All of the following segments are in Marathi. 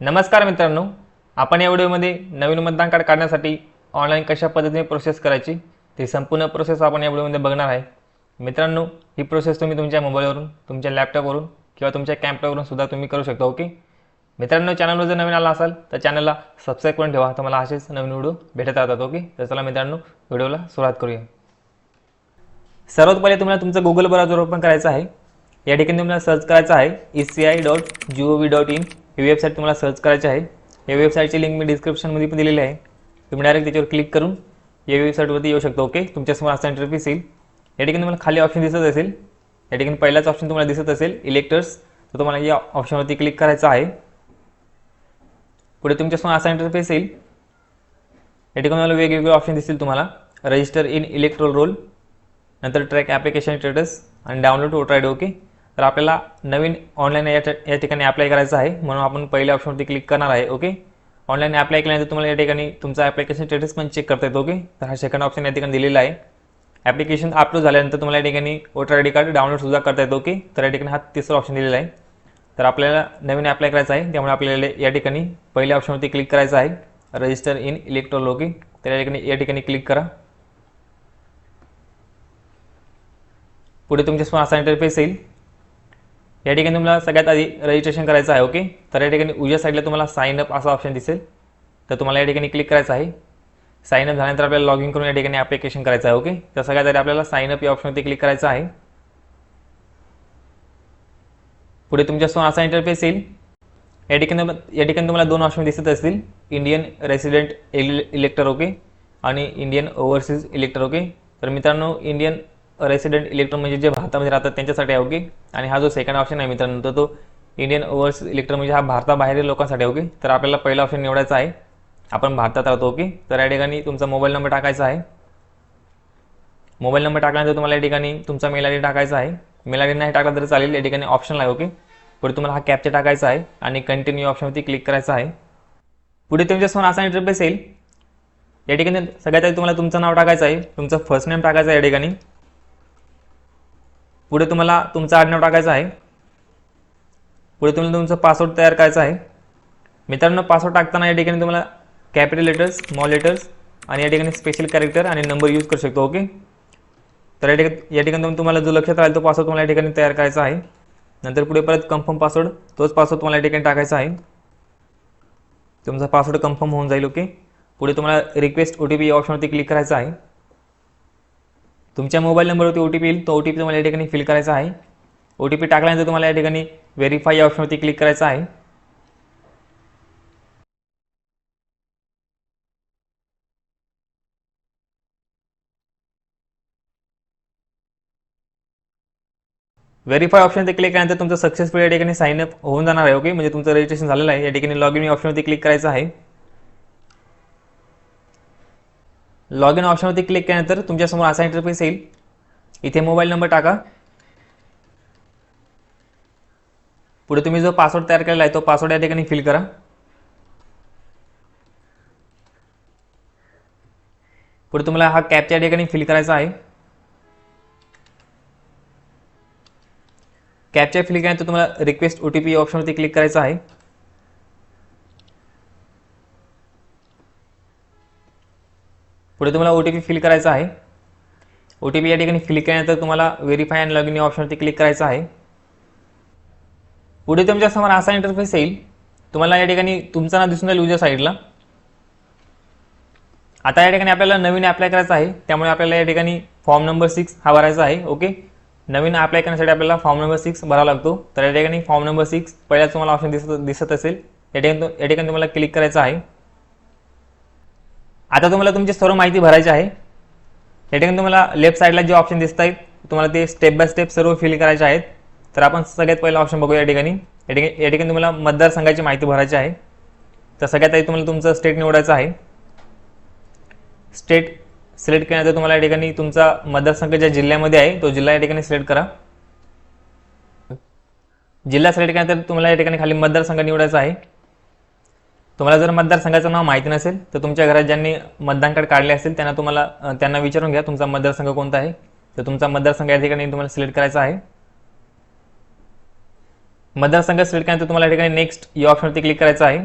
नमस्कार मित्रांनो आपण या व्हिडिओमध्ये नवीन मतदान कार्ड काढण्यासाठी ऑनलाईन कशा पद्धतीने प्रोसेस करायची ती संपूर्ण प्रोसेस आपण या व्हिडिओमध्ये बघणार आहे. मित्रांनो ही प्रोसेस तुम्ही तुमच्या मोबाईलवरून तुमच्या लॅपटॉपवरून किंवा तुमच्या कॅम्प्युटरवरून सुद्धा तुम्ही करू शकता ओके? मित्रांनो चॅनलवर जर नवीन आला असाल तर चॅनलला सबस्क्राईब करून ठेवा. तुम्हाला असेच नवीन व्हिडिओ भेटत राहतात ओके? तर चला मित्रांनो व्हिडिओला सुरुवात करूया. सर्वात पहिले तुम्हाला तुमचं गुगल ब्राउझर ओपन करायचं आहे. या ठिकाणी तुम्हाला सर्च करायचं आहे E C I dot G O V dot in he website तुम्हाला सर्च करायची आहे. या वेबसाईटची लिंक मी डिस्क्रिप्शनमध्ये पण दिलेली आहे. तुम्ही डायरेक्ट त्याच्यावर क्लिक करून या वेबसाईटवरती येऊ शकता ओके तुमच्यासमोर असा इंटरफेस येईल या ठिकाणी तुम्हाला खाली ऑप्शन दिसत असेल. या ठिकाणी पहिलाच ऑप्शन तुम्हाला दिसत असेल इलेक्टर्स तर तुम्हाला या ऑप्शनवरती क्लिक करायचं आहे. पुढे तुमच्यासमोर असा इंटरफेस येईल या ठिकाणी तुम्हाला वेगवेगळे ऑप्शन दिसतील तुम्हाला. रजिस्टर इन इलेक्ट्रोल रोल नंतर ट्रॅक ॲप्लिकेशन स्टेटस आणि download voter I D okay तर आपल्याला नवीन ऑनलाईन या ठ- या ठिकाणी अप्लाय करायचं आहे. म्हणून आपण पहिल्या ऑप्शनवरती क्लिक करणार आहे ओके ऑनलाईन अप्लाय केल्यानंतर तुम्हाला या ठिकाणी तुमचा ॲप्लिकेशन स्टेटस पण चेक करता येतो ओके तर हा सेकंड ऑप्शन या ठिकाणी दिलेला आहे. ॲप्लिकेशन अपलोड झाल्यानंतर तुम्हाला या ठिकाणी वोटर आय डी कार्ड डाउनलोडसुद्धा करता येतो ओके तर या ठिकाणी हा तिसरा ऑप्शन दिलेला आहे. तर आपल्याला नवीन अप्लाय करायचा आहे त्यामुळे आपल्याला या ठिकाणी पहिल्या ऑप्शनवरती क्लिक करायचं आहे. रजिस्टर इन इलेक्ट्रॉल ओके तर या ठिकाणी या ठिकाणी क्लिक करा. पुढे तुमच्यासमोर असा इंटरफेस येईल. या ठिकाणी तुम्हाला सगळ्यात आधी रजिस्ट्रेशन करायचं आहे ओके तर या ठिकाणी उजव्या साईडला तुम्हाला साईन अप असा ऑप्शन दिसेल. तर तुम्हाला या ठिकाणी क्लिक करायचं आहे. साईन अप झाल्यानंतर आपल्याला लॉग इन करून या ठिकाणी ॲप्लिकेशन करायचं आहे ओके तर सगळ्यात आधी आपल्याला साईन अप या ऑप्शनवरती क्लिक करायचं आहे. पुढे तुमच्यासमोर असा इंटरफेस येईल. या ठिकाणी या ठिकाणी तुम्हाला दोन ऑप्शन दिसत असतील. इंडियन रेसिडेंट इलेक्टर ओके आणि इंडियन ओव्हरसीज इलेक्टर ओके तर मित्रांनो इंडियन रेसिडेंट इलेक्ट्रॉन म्हणजे जे भारतामध्ये राहतात त्यांच्यासाठी आहे ओके आणि हा जो सेकंड ऑप्शन आहे मित्रांनो तर तो इंडियन ओव्हर्स इलेक्ट्रॉन म्हणजे हा भारताबाहेरील लोकांसाठी ओके तर आपल्याला पहिला ऑप्शन निवडायचा आहे. आपण भारतात राहतो ओके तर या ठिकाणी तुमचा मोबाईल नंबर टाकायचा आहे. मोबाईल नंबर टाकल्यानंतर तुम्हाला या ठिकाणी तुमचा मेल आय डी टाकायचा आहे. मेल आय डी नाही टाकला तरी चालेल या ठिकाणी ऑप्शन आहे ओके पुढे तुम्हाला हा कॅपचा टाकायचा आहे आणि कंटिन्यू ऑप्शनवरती क्लिक करायचा आहे. पुढे तुमच्यासमोर असा इंटरफेस येईल. या ठिकाणी सगळ्यात आधी तुम्हाला तुमचं नाव टाकायचं आहे. तुमचं फर्स्ट नेम टाकायचं आहे या ठिकाणी. पुढे तुम्हाला तुमचं आडनाव टाकायचं आहे. पुढे तुम्हाला तुमचं पासवर्ड तयार करायचं आहे. मित्रांनो पासवर्ड टाकताना या ठिकाणी तुम्हाला कॅपिटल लेटर्स स्मॉल लेटर्स आणि या ठिकाणी स्पेशल कॅरेक्टर आणि नंबर यूज करू शकतो ओके तर या ठिकाणी या ठिकाणी तुम्हाला जो लक्षात राहील तो पासवर्ड तुम्हाला या ठिकाणी तयार करायचा आहे. नंतर पुढे परत कन्फर्म पासवर्ड तोच पासवर्ड तुम्हाला या ठिकाणी टाकायचा आहे. तुमचा पासवर्ड कन्फर्म होऊन जाईल ओके पुढे तुम्हाला रिक्वेस्ट ओ टी पी या ऑप्शनवरती क्लिक करायचं आहे. तुमच्या मोबाईल नंबरवरती ओ टी पी येईल. तो ओ टी पी तुम्हाला या ठिकाणी फिल करायचा आहे. ओ टी पी टाकल्यानंतर तुम्हाला या ठिकाणी व्हेरीफाय या ऑप्शनवरती क्लिक करायचं आहे. व्हेरीफाय ऑप्शनवरती क्लिक केल्यानंतर तुमचं सक्सेसफुल या ठिकाणी साईन अप होऊन जाणार आहे ओके म्हणजे तुमचं रजिस्ट्रेशन झालेलं आहे. या ठिकाणी लॉग इन ऑप्शनवरती क्लिक करायचं आहे. लॉग इन ऑप्शनवरती क्लिक केल्यानंतर तुमच्यासमोर असा इंटरफेस येईल. इथे मोबाईल नंबर टाका. पुढे तुम्ही जो पासवर्ड तयार केलेला आहे तो पासवर्ड या ठिकाणी फिल करा. पुढे तुम्हाला हा कॅपच्या ठिकाणी फिल करायचा आहे. कॅपच्या फिल केल्यानंतर तुम्हाला रिक्वेस्ट ओ टी पी ऑप्शनवरती क्लिक करायचं आहे. पुढे तुम्हाला ओ टी पी फिल करायचा आहे. ओ टी पी या ठिकाणी फिल केल्यानंतर तुम्हाला व्हेरीफाय अँड लॉग इन ऑप्शनवरती क्लिक करायचं आहे. पुढे तुमच्यासमोर असा इंटरफेस येईल. तुम्हाला या ठिकाणी तुमचं नाव दिसून जाईल उजव्या साईडला आता या ठिकाणी आपल्याला नवीन अप्लाय करायचं आहे. त्यामुळे आपल्याला या ठिकाणी फॉर्म नंबर सिक्स हा भरायचा आहे. ओके नवीन अप्लाय करण्यासाठी आपल्याला फॉर्म नंबर सिक्स भरावा लागतो. तर या ठिकाणी फॉर्म नंबर सिक्स पहिल्या तुम्हाला ऑप्शन दिसत दिसत असेल. या ठिकाणी या ठिकाणी तुम्हाला क्लिक करायचं आहे. आता तुम्हाला तुमची सर्व माहिती भरायची आहे. या ठिकाणी तुम्हाला लेफ्ट साईडला जे ऑप्शन दिसत आहेत तुम्हाला ते स्टेप बाय स्टेप सर्व फिल करायचे आहेत. तर आपण सगळ्यात पहिला ऑप्शन बघूया या ठिकाणी. या ठिकाणी या ठिकाणी तुम्हाला मतदारसंघाची माहिती भरायची आहे. तर सगळ्यात आधी तुम्हाला तुमचं स्टेट निवडायचं आहे. स्टेट सिलेक्ट केल्यानंतर तुम्हाला या ठिकाणी तुमचा मतदारसंघ ज्या जिल्ह्यामध्ये आहे तो जिल्हा या ठिकाणी सिलेक्ट करा. जिल्हा सिलेक्ट केल्यानंतर तुम्हाला या ठिकाणी खाली मतदारसंघ निवडायचा आहे. तुम्हाला जर मतदारसंघाचं नाव माहिती नसेल तर तुमच्या घरात ज्यांनी मतदान कार्ड काढले असेल त्यांना तुम्हाला त्यांना विचारून घ्या तुमचा मतदारसंघ कोणता आहे. तर तुमचा मतदारसंघ या ठिकाणी तुम्हाला सिलेक्ट करायचा आहे. मतदारसंघ सिलेक्ट केल्यानंतर तुम्हाला या ठिकाणी नेक्स्ट या ऑप्शनवरती क्लिक करायचं आहे.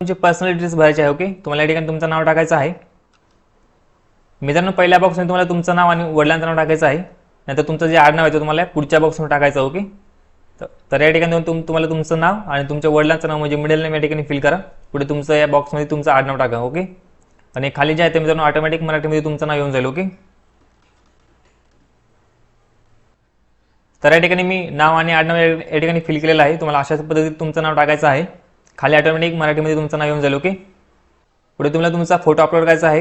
तुमची पर्सनल डिटेल्स भरायचे आहे ओके तुम्हाला या ठिकाणी तुमचं नाव टाकायचं आहे. मित्रांनो पहिल्या बॉक्समध्ये तुम्हाला तुमचं नाव आणि वडिलांचं नाव टाकायचं आहे. नाहीतर तुमचं जे आडनाव आहे ते तुम्हाला पुढच्या बॉक्समध्ये टाकायचं ओके तर- या ठिकाणी तुम तुम्हाला तुमचं नाव आणि तुमच्या वडिलांचं नाव म्हणजे मिडल नेम या ठिकाणी फिल करा. पुढे तुमचं या बॉक्समध्ये तुमचं आडनाव टाका ओके आणि खाली जे आहे ते मित्रांनो ऑटोमॅटिक मराठीमध्ये तुमचं नाव येऊन जाईल ओके तर या ठिकाणी मी नाव आणि आडनाव या ठिकाणी फिल केलेलं आहे. तुम्हाला अशाच पद्धतीत तुमचं नाव टाकायचं आहे. खाली ऑटोमॅटिक मराठीमध्ये तुमचं नाव येऊन जाईल ओके पुढे तुम्हाला तुमचा फोटो अपलोड करायचा आहे.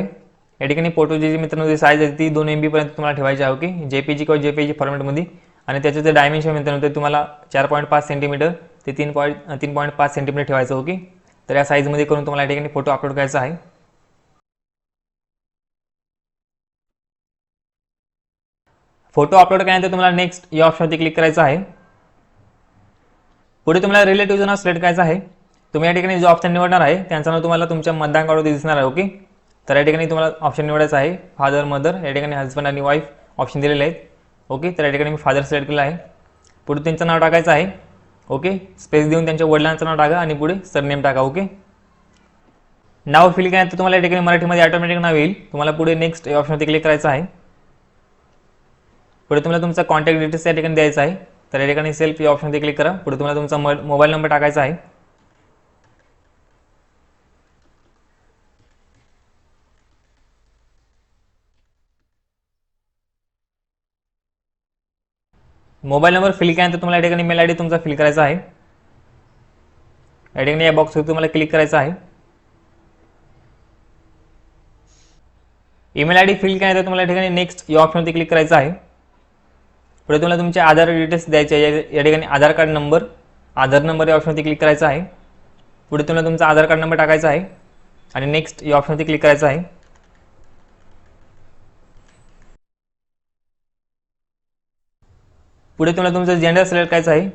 या ठिकाणी फोटोची जी मित्रांनो जी साईज आहे ती दोन एम बीपर्यंत तुम्हाला ठेवायची आहे ओके जेपीजी किंवा जेपीजी फॉर्मॅटमध्ये आणि त्याचं जे डायमेन्शन मित्रांनो ते तुम्हाला चार पॉईंट पाच सेंटीमीटर ते तीन पॉईंट तीन पॉईंट पाच सेंटीमीटर ठेवायचं ओके तर या साईजमध्ये करून तुम्हाला या ठिकाणी फोटो अपलोड करायचा आहे. फोटो अपलोड केल्यानंतर तुम्हाला नेक्स्ट या ऑप्शनवरती क्लिक करायचं आहे. पुढे तुम्हाला रिलेटिव्ह नाव सिलेक्ट करायचं आहे. तुम्ही या ठिकाणी जो ऑप्शन निवडणार आहे त्यांचं नाव तुम्हाला तुमच्या मतदान कार्डवरती दिसणार आहे ओके तर या ठिकाणी तुम्हाला ऑप्शन निवडायचं आहे. फादर मदर या ठिकाणी हजबंड आणि वाईफ ऑप्शन दिलेले आहेत. ओके? तर या ठिकाणी मी फादर सिलेक्ट केलं आहे. पुढे त्यांचं नाव टाकायचं आहे. ओके? स्पेस देऊन त्यांच्या वडिलांचं नाव टाका आणि पुढे सरनेम टाका ओके? नाव फिल केल्यानंतर तुम्हाला या ठिकाणी मराठीमध्ये ऑटोमॅटिक नाव येईल. तुम्हाला पुढे नेक्स्ट ऑप्शनवरती क्लिक करायचं आहे. पुढे तुम्हाला तुमचा कॉन्टॅक्ट डिटेल्स या ठिकाणी द्यायचा आहे. तर या ठिकाणी सेल्फ या ऑप्शनवरती क्लिक करा. पुढे तुम्हाला तुमचा मोबाईल नंबर टाकायचा आहे. मोबाईल नंबर फिल केल्यानंतर तुम्हाला या ठिकाणी मेल आय डी तुमचा फिल करायचा आहे. या ठिकाणी या बॉक्सवर तुम्हाला क्लिक करायचं आहे. ईमेल आय डी फिल केल्यानंतर तुम्हाला या ठिकाणी नेक्स्ट या ऑप्शनवरती क्लिक करायचं आहे. पुढे तुम्हाला तुमचे आधार डिटेल्स द्यायचे आहे. या- या ठिकाणी Aadhaar card number Aadhaar number या ऑप्शनवरती क्लिक करायचा आहे. पुढे तुम्हाला तुमचा आधार कार्ड नंबर टाकायचा आहे. आणि नेक्स्ट या ऑप्शनवरती क्लिक करायचं आहे. पुढे तुम्हाला तुमचं जेंडर सिलेक्ट करायचं आहे.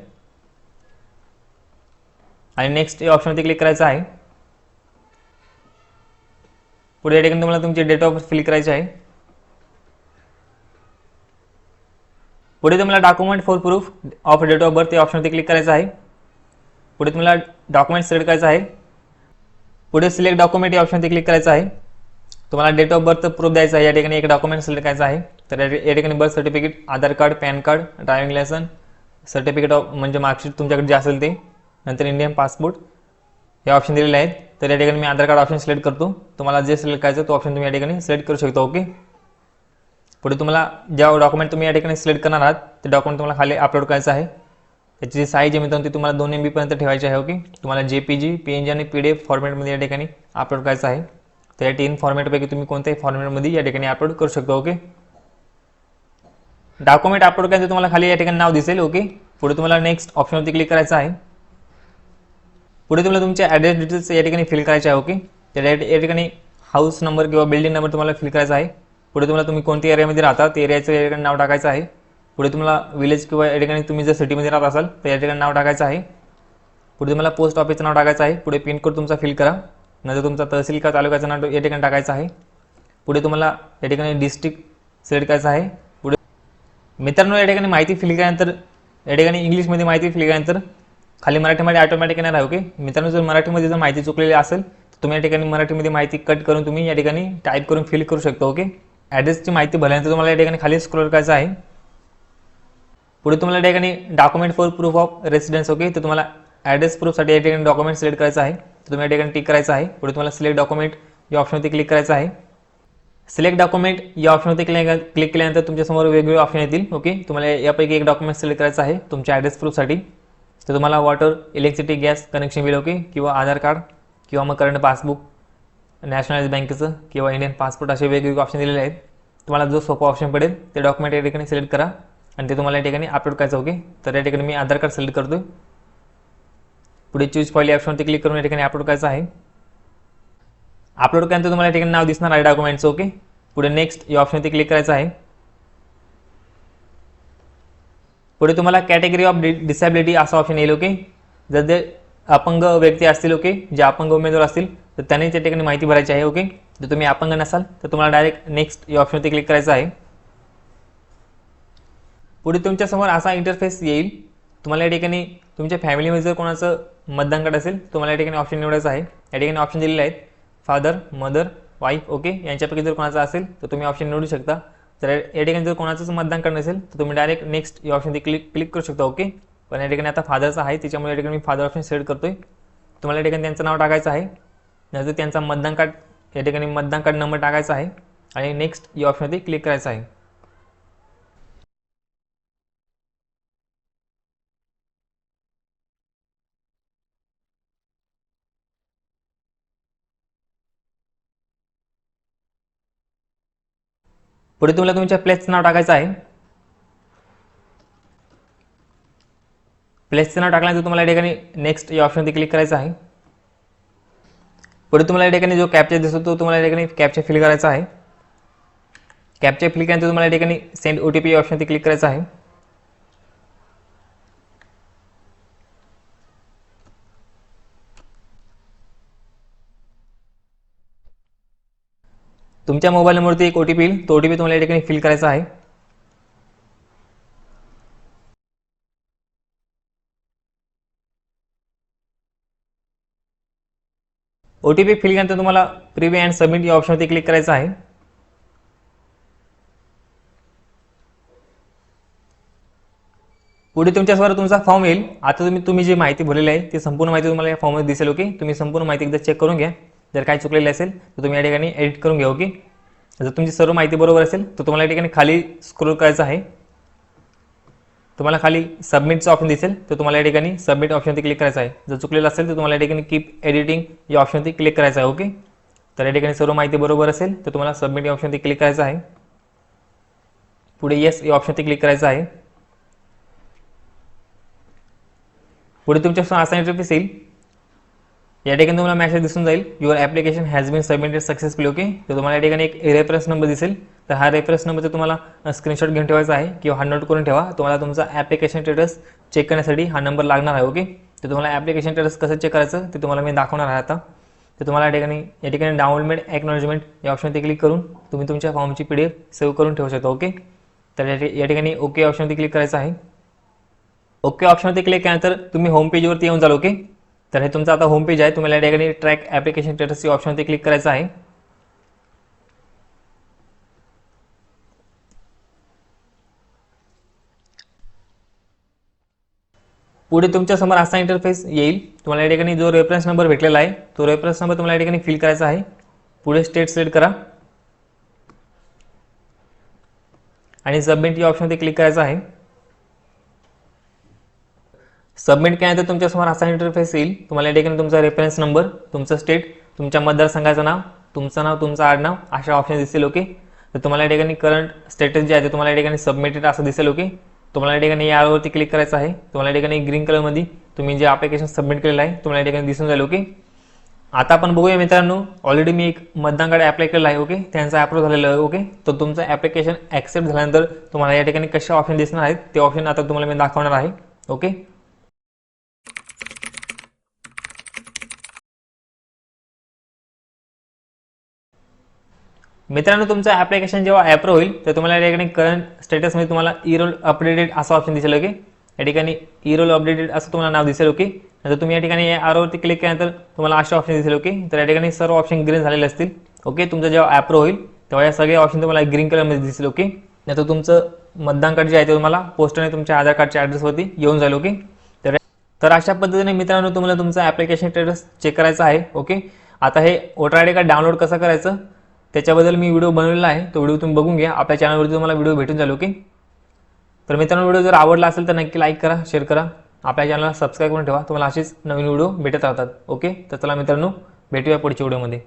आणि नेक्स्ट या ऑप्शनवरती क्लिक करायचं आहे. पुढे या ठिकाणी तुम्हाला तुमची डेट ऑफ बर्थ फिल करायची आहे. पुढे तुम्हाला document for proof of date of birth या ऑप्शनवरती क्लिक करायचं आहे. पुढे तुम्हाला डॉक्युमेंट सिलेक्ट करायचं आहे. पुढे सिलेक्ट डॉक्युमेंट या ऑप्शनवरती क्लिक करायचं आहे. तुम्हाला डेट ऑफ बर्थ प्रूफ द्यायचा आहे. या ठिकाणी एक डॉक्युमेंट सिलेक्ट करायचं आहे. तर या ठिकाणी birth certificate Aadhaar card PAN card driving licence certificate of म्हणजे मार्कशीट तुमच्याकडे जे असेल ते. नंतर इंडियन पासपोर्ट हे ऑप्शन दिलेले आहेत. तर या ठिकाणी मी आधार कार्ड ऑप्शन सिलेक्ट करतो. तुम्हाला जे सिलेक्ट करायचं तो ऑप्शन तुम्ही या ठिकाणी सिलेक्ट करू शकता ओके पुढे तुम्हाला ज्या डॉक्युमेंट तुम्ही या ठिकाणी सिलेक्ट करणार आहात ते डॉक्युमेंट तुम्हाला खाली अपलोड करायचं आहे. त्याची जी साईज आहे मित्रांनो ती तुम्हाला दोन एम बीपर्यंत ठेवायची आहे ओके तुम्हाला J P G P N G आणि पी डी एफ फॉर्मॅटमध्ये या ठिकाणी अपलोड करायचं आहे. तर या तीन फॉर्मॅटपैकी तुम्ही कोणत्याही फॉर्मॅटमध्ये या ठिकाणी अपलोड करू शकता ओके डॉक्युमेंट अपलोड करायचं तुम्हाला खाली या ठिकाणी नाव दिसेल ओके पुढे तुम्हाला नेक्स्ट ऑप्शनवरती क्लिक करायचं आहे. पुढे तुम्हाला तुमचे ॲड्रेस डिटेल्स या ठिकाणी फिल करायचे आहे ओके त्या या या ठिकाणी हाऊस नंबर किंवा बिल्डिंग नंबर तुम्हाला फिल करायचा आहे. पुढे तुम्हाला तुम्ही कोणत्या एरियामध्ये राहता ते एरियाचं या ठिकाणी नाव टाकायचं आहे. पुढे तुम्हाला विलेज किंवा या ठिकाणी तुम्ही जर सिटीमध्ये राहत असाल तर या ठिकाणी नाव टाकायचं आहे. पुढे तुम्हाला पोस्ट ऑफिसचं नाव टाकायचं आहे. पुढे पिनकोड तुमचा फिल करा. नंतर तुमचा तहसील का तालुक्याचं नाव या ठिकाणी टाकायचं आहे. पुढे तुम्हाला या ठिकाणी डिस्ट्रिक्ट सिलेक्ट करायचं आहे. मित्रांनो या ठिकाणी माहिती फिल केल्यानंतर या ठिकाणी इंग्लिशमध्ये माहिती फिल केल्यानंतर खाली मराठीमध्ये ऑटोमॅटिक येणार आहे ओके मित्रांनो जर मराठीमध्ये जर माहिती चुकलेली असेल तर तुम्ही या ठिकाणी मराठीमध्ये माहिती कट करून तुम्ही या ठिकाणी टाईप करून फिल करू शकता ओके ॲड्रेसची माहिती भरल्यानंतर तुम्हाला या ठिकाणी खाली स्क्रोल करायचं आहे. पुढे तुम्हाला या ठिकाणी document for proof of residence okay तर तुम्हाला ॲड्रेस प्रूफसाठी या ठिकाणी डॉक्युमेंट सिलेक्ट करायचं आहे. तर तुम्ही या ठिकाणी टिक करायचं आहे. पुढे तुम्हाला सिलेक्ट डॉक्युमेंट या ऑप्शनवरती क्लिक करायचं आहे. सिलेक्ट डॉक्युमेंट या ऑप्शनवरती क्लिक क्लिक केल्यानंतर तुमच्यासमोर वेगवेगळे ऑप्शन येतील ओके तुम्हाला यापैकी एक डॉक्युमेंट सिलेक्ट करायचं आहे तुमच्या ॲड्रेस प्रूफसाठी तर तुम्हाला water electricity gas connection bill okay किंवा आधार कार्ड किंवा मग करंट पासबुक नॅशनलाइज बँकेचं किंवा इंडियन पासपोर्ट असे वेगवेगळे ऑप्शन दिलेले आहेत. तुम्हाला जो सोपा ऑप्शन पडेल ते डॉक्युमेंट या ठिकाणी सिलेक्ट करा. आणि ते तुम्हाला या ठिकाणी अपलोड करायचं ओके तर या ठिकाणी मी आधार कार्ड सिलेक्ट करतो पुढे चूज फाईल ऑप्शनवरती क्लिक करून या ठिकाणी अपलोड करायचं आहे. अपलोड केल्यानंतर तुम्हाला या ठिकाणी नाव दिसणार आहे डॉक्युमेंटचं ओके पुढे नेक्स्ट या ऑप्शनवरती क्लिक करायचं आहे. पुढे तुम्हाला कॅटेगरी ऑफ डिसॅबिलिटी असा ऑप्शन येईल ओके जर ते अपंग व्यक्ती असतील ओके जे अपंग उमेदवार असतील तर त्यांनी त्या ठिकाणी माहिती भरायची आहे ओके जर तुम्ही अपंग नसाल तर तुम्हाला डायरेक्ट नेक्स्ट या ऑप्शनवरती क्लिक करायचं आहे. पुढे तुमच्यासमोर असा इंटरफेस येईल. तुम्हाला या ठिकाणी तुमच्या फॅमिलीमध्ये जर कोणाचं मतदान कार्ड असेल तुम्हाला या ठिकाणी ऑप्शन निवडायचं आहे. या ठिकाणी ऑप्शन दिलेले आहेत. फादर मदर वाईफ ओके यांच्यापैकी जर कोणाचं असेल तर तुम्ही ऑप्शन निवडू शकता. जर या ठिकाणी जर कोणाचंच मतदान करणं नसेल तर तुम्ही डायरेक्ट नेक्स्ट या ऑप्शनची क्लिक क्लिक करू शकता ओके पण या ठिकाणी आता फादरचा आहे त्याच्यामुळे या ठिकाणी मी फादर ऑप्शन सिलेक्ट करतोय. तुम्हाला या ठिकाणी त्यांचं नाव टाकायचं आहे. नंतर त्यांचा मतदान कार्ड या ठिकाणी मतदान कार्ड नंबर टाकायचा आहे. आणि नेक्स्ट या ऑप्शनवरती क्लिक करायचं आहे. पुढे तुम्हाला तुमच्या प्लेसचं नाव टाकायचं आहे. प्लेसचं नाव टाकल्यानंतर तुम्हाला या ठिकाणी नेक्स्ट या ऑप्शनवरती क्लिक करायचं आहे. पुढे तुम्हाला या ठिकाणी जो कॅपचा दिसतो तो तुम्हाला या ठिकाणी कॅपचा फिल करायचा आहे. कॅप्चा फिल केल्यानंतर तुम्हाला या ठिकाणी सेंड ओ टी पी ऑप्शनवरती क्लिक करायचं आहे. तुमच्या मोबाईल नंबरवरती एक ओ टी पी येईल तो ओ टी पी तुम्हाला या ठिकाणी फिल करायचा आहे. ओ टी पी फिल केल्यानंतर तुम्हाला प्रिव्यू अँड सबमिट या ऑप्शनवरती क्लिक करायचं आहे. पुढे तुमच्यासमोर तुमचा फॉर्म येईल. आता तुम्ही तुम्ही जी माहिती भरलेली आहे ती संपूर्ण माहिती तुम्हाला या फॉर्ममध्ये दिसेल ओके तुम्ही संपूर्ण माहिती एकदा चेक करून घ्या. जर काय चुकलेलं असेल तर तुम्ही या ठिकाणी एडिट करून घ्या ओके जर तुमची सर्व माहिती बरोबर असेल तर तुम्हाला या ठिकाणी खाली स्क्रोल करायचं आहे. तुम्हाला खाली सबमिटचं ऑप्शन दिसेल तर तुम्हाला या ठिकाणी सबमिट ऑप्शनवरती क्लिक करायचं आहे. जर चुकलेलं असेल तर तुम्हाला या ठिकाणी कीप एडिटिंग या ऑप्शनवरती क्लिक करायचं आहे ओके तर या ठिकाणी सर्व माहिती बरोबर असेल तर तुम्हाला सबमिट या ऑप्शनवरती क्लिक करायचं आहे. पुढे येस या ऑप्शनवरती क्लिक करायचं आहे. पुढे तुमच्या असा इंटरफेस येईल या ठिकाणी तुम्हाला मॅसेज दिसून जाईल. Your application has been submitted successfully okay तर तुम्हाला या ठिकाणी एक रेफरन्स नंबर दिसेल. तर हा रेफरन्स नंबरचा तुम्हाला स्क्रीनशॉट घेऊन ठेवायचा आहे किंवा हा नोट करून ठेवा. तुम्हाला तुमचा ॲप्लिकेशन स्टेटस चेक करण्यासाठी हा नंबर लागणार आहे ओके तर तुम्हाला ॲप्लिकेशन स्टेटस कसं चेक करायचं ते तुम्हाला मी दाखवणार आहे आता. तर तुम्हाला या ठिकाणी या ठिकाणी डाउनलोडमेंट ॲक्नॉलेजमेंट या ऑप्शनवरती क्लिक करून तुम्ही तुमच्या फॉर्मची पी डी एफ सेव्ह करून ठेवू शकता ओके तर या या ठिकाणी ओके ऑप्शनवरती क्लिक करायचं आहे. ओके ऑप्शनवरती क्लिक केल्यानंतर तुम्ही होम पेजवरती येऊन जाल ओके तर हे तुमचं आता होम पेज आहे. तुम्हाला या ठिकाणी ट्रॅक ॲप्लिकेशन स्टेटस या ऑप्शनवरती क्लिक करायचं आहे. पुढे तुमच्यासमोर असा इंटरफेस येईल. तुम्हाला या ठिकाणी जो रेफरन्स नंबर भेटलेला आहे तो रेफरन्स नंबर तुम्हाला या ठिकाणी फिल करायचा आहे. पुढे स्टेट सिलेक्ट करा. आणि सबमिट या ऑप्शनवरती क्लिक करायचं आहे. सबमिट केल्यानंतर तुमच्यासमोर असा इंटरफेस येईल. तुम्हाला या ठिकाणी तुमचा रेफरन्स नंबर तुमचं स्टेट तुमच्या मतदारसंघाचं नाव तुमचं नाव तुमचं आडनाव अशा ऑप्शन दिसेल ओके तर तुम्हाला या ठिकाणी करंट स्टेटस जे आहे ते तुम्हाला या ठिकाणी सबमिटेड असं दिसेल ओके तुम्हाला या ठिकाणी यावरती क्लिक करायचं आहे. तुम्हाला या ठिकाणी ग्रीन कलरमध्ये तुम्ही जे ॲप्लिकेशन सबमिट केलेलं आहे तुम्हाला या ठिकाणी दिसून जाईल ओके आता आपण बघूया मित्रांनो ऑलरेडी मी एक मतदान कार्ड अप्लाय केलेलं आहे ओके त्यांचं अप्रूव्ह झालेलं आहे ओके तर तुमचं ॲप्लिकेशन ॲक्सेप्ट झाल्यानंतर तुम्हाला या ठिकाणी कसे ऑप्शन दिसणार आहेत ते ऑप्शन आता तुम्हाला मी दाखवणार आहे ओके मित्रांनो तुमचं ॲप्लिकेशन जेव्हा ॲप्रो होईल तर तुम्हाला या ठिकाणी करंट स्टेटसमध्ये तुम्हाला ई रोल अपडेटेड असं ऑप्शन दिसेल ओके या ठिकाणी ई रोल अपडेटेड असं तुम्हाला नाव दिसेल ओके नंतर तुम्ही या ठिकाणी या आरवरती क्लिक केल्यानंतर तुम्हाला असे ऑप्शन दिसेल ओके तर या ठिकाणी सर्व ऑप्शन ग्रीन झालेले असतील ओके तुमचं जेव्हा ॲप्रो होईल तेव्हा या सगळे ऑप्शन तुम्हाला ग्रीन कलरमध्ये दिसेल ओके नंतर तुमचं मतदान कार्ड जे आहे ते तुम्हाला पोस्टने तुमच्या आधार कार्डच्या ॲड्रेसवरती येऊन जाईल ओके तर तर अशा पद्धतीने मित्रांनो तुम्हाला तुमचं ॲप्लिकेशन स्टेटस चेक करायचं आहे ओके आता हे voter I D card download कसं करायचं? त्याच्याबद्दल मी व्हिडिओ बनवलेला आहे. तो व्हिडिओ तुम्ही बघून घ्या. आपल्या चॅनलवरती तुम्हाला व्हिडिओ भेटून जाईल ओके? तर मित्रांनो व्हिडिओ जर आवडला असेल तर नक्की लाईक करा शेअर करा. आपल्या चॅनलला सबस्क्राईब करून ठेवा. तुम्हाला असेच नवीन व्हिडिओ भेटत राहतात ओके? तर चला मित्रांनो भेटूया पुढच्या व्हिडिओमध्ये.